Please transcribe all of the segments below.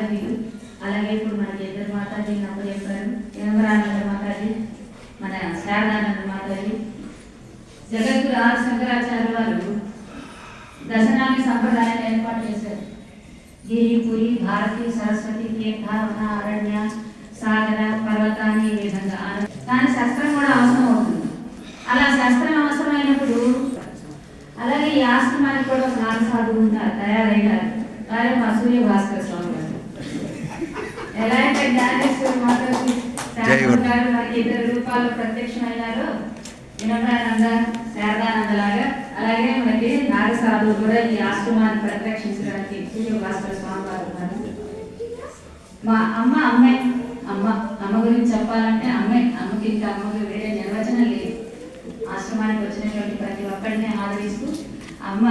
మాతాజీలు అలాగే ఇప్పుడు మనకి ఇద్దరు మాతాజీలు అప్పుడు చెప్పారు. యమరానంద మాతాజీ మన శారదానంద మాతాజీ జగద్గురు ఆర్ శంకరాచార్య వారు దశనామి సంప్రదాయాన్ని ఏర్పాటు చేశారు. గిరిపురి భారతి సరస్వతి తీర్థావన అరణ్య సాగర పర్వతాన్ని ఈ విధంగా కానీ శస్త్రం కూడా అవసరం అవుతుంది. అలా శస్త్రం అవసరమైనప్పుడు అలాగే ఈ ఆశ్రమానికి కూడా ఒక నారసాధు ఉంటారు తయారైనారు. వారే అసూయ భాస్కర్ స్వామి గారు ఎలా అయితే జ్ఞానేశ్వరి మాతాజీ జై ఇద్దరు రూపాల్లో ప్రత్యక్షమైనారు వినమ్రానంద శారదానంద లాగా అలాగే మనకి నాగసాధువు కూడా ఈ ఆశ్రమాన్ని ప్రత్యక్షించడానికి సూర్య భాస్కర స్వామి వారు ఉన్నారు. మా అమ్మ అమ్మే అమ్మ అమ్మ గురించి చెప్పాలంటే అమ్మే అమ్మకి ఇంకా అమ్మకి వేరే నిర్వచనం లేదు. ఆశ్రమానికి వచ్చినటువంటి ప్రతి ఒక్కరిని ఆదరిస్తూ అమ్మ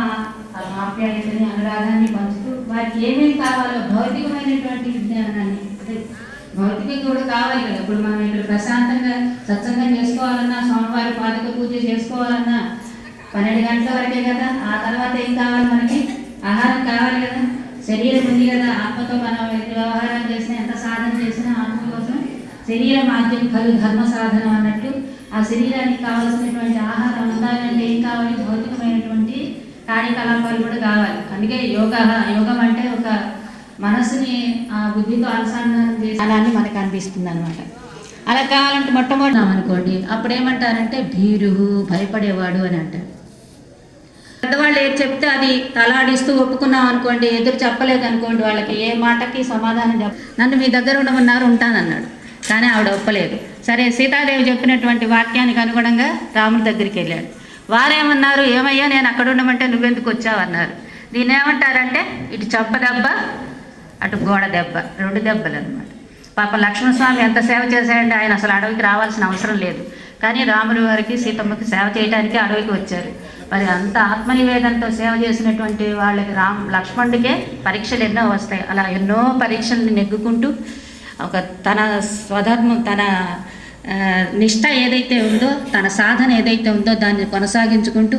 ఆప్యాయతని అనురాగాన్ని పంచుతూ వారికి ఏమేమి కావాలో భౌతికమైనటువంటి విజ్ఞానాన్ని అంటే భౌతికంగా కూడా కావాలి కదా. ఇప్పుడు మనం ఇక్కడ ప్రశాంతంగా సత్సంగం చేసుకోవాలన్నా స్వామివారి పాదక పూజ చేసుకోవాలన్నా పన్నెండు గంటల వరకే కదా. ఆ తర్వాత ఏం కావాలి మనకి? ఆహారం కావాలి కదా. శరీరం ఉంది కదా. ఆత్మతో మనం వ్యవహారం చేసినా ఎంత సాధన చేసినా ఆత్మ కోసం శరీర మాధ్యం కలు ధర్మ సాధనం అన్నట్టు ఆ శరీరానికి కావలసినటువంటి ఆహారం ఉండాలంటే ఏం కావాలి? భౌతికమైనటువంటి కార్యకలాపాలు కూడా కావాలి. అందుకే యోగ యోగం అంటే ఒక మనసుని ఆ బుద్ధితో అనుసంధానం చేయాలని మనకు అనిపిస్తుంది అనమాట అలా కావాలంటే మొట్టమొదటి అనుకోండి. అప్పుడు ఏమంటారంటే భీరు భయపడేవాడు అని అంటారు. పెద్దవాళ్ళు ఏది చెప్తే అది తలాడిస్తూ ఒప్పుకున్నాం అనుకోండి ఎదురు చెప్పలేదు అనుకోండి వాళ్ళకి ఏ మాటకి సమాధానం చెప్ప నన్ను మీ దగ్గర ఉండమన్నారు ఉంటానన్నాడు. కానీ ఆవిడ ఒప్పలేదు. సరే సీతాదేవి చెప్పినటువంటి వాక్యానికి అనుగుణంగా రాముడి దగ్గరికి వెళ్ళాడు. వారేమన్నారు ఏమయ్యా నేను అక్కడ ఉండమంటే నువ్వెందుకు వచ్చావు? అన్నారు. ఏమంటారంటే ఇటు చంప దెబ్బ అటు గోడ దెబ్బ రెండు దెబ్బలు అనమాట పాప లక్ష్మణస్వామి ఎంత సేవ చేశాడంటే ఆయన అసలు అడవికి రావాల్సిన అవసరం లేదు. కానీ రాముడి వారికి సీతమ్మకి సేవ చేయడానికి అడవికి వచ్చారు. మరి అంత ఆత్మనివేదంతో సేవ చేసినటువంటి వాళ్ళకి రామ్ లక్ష్మణుడికే పరీక్షలు ఎన్నో వస్తాయి. అలా ఎన్నో పరీక్షల్ని నెగ్గుకుంటూ ఒక తన స్వధర్మం తన నిష్ట ఏదైతే ఉందో తన సాధన ఏదైతే ఉందో దాన్ని కొనసాగించుకుంటూ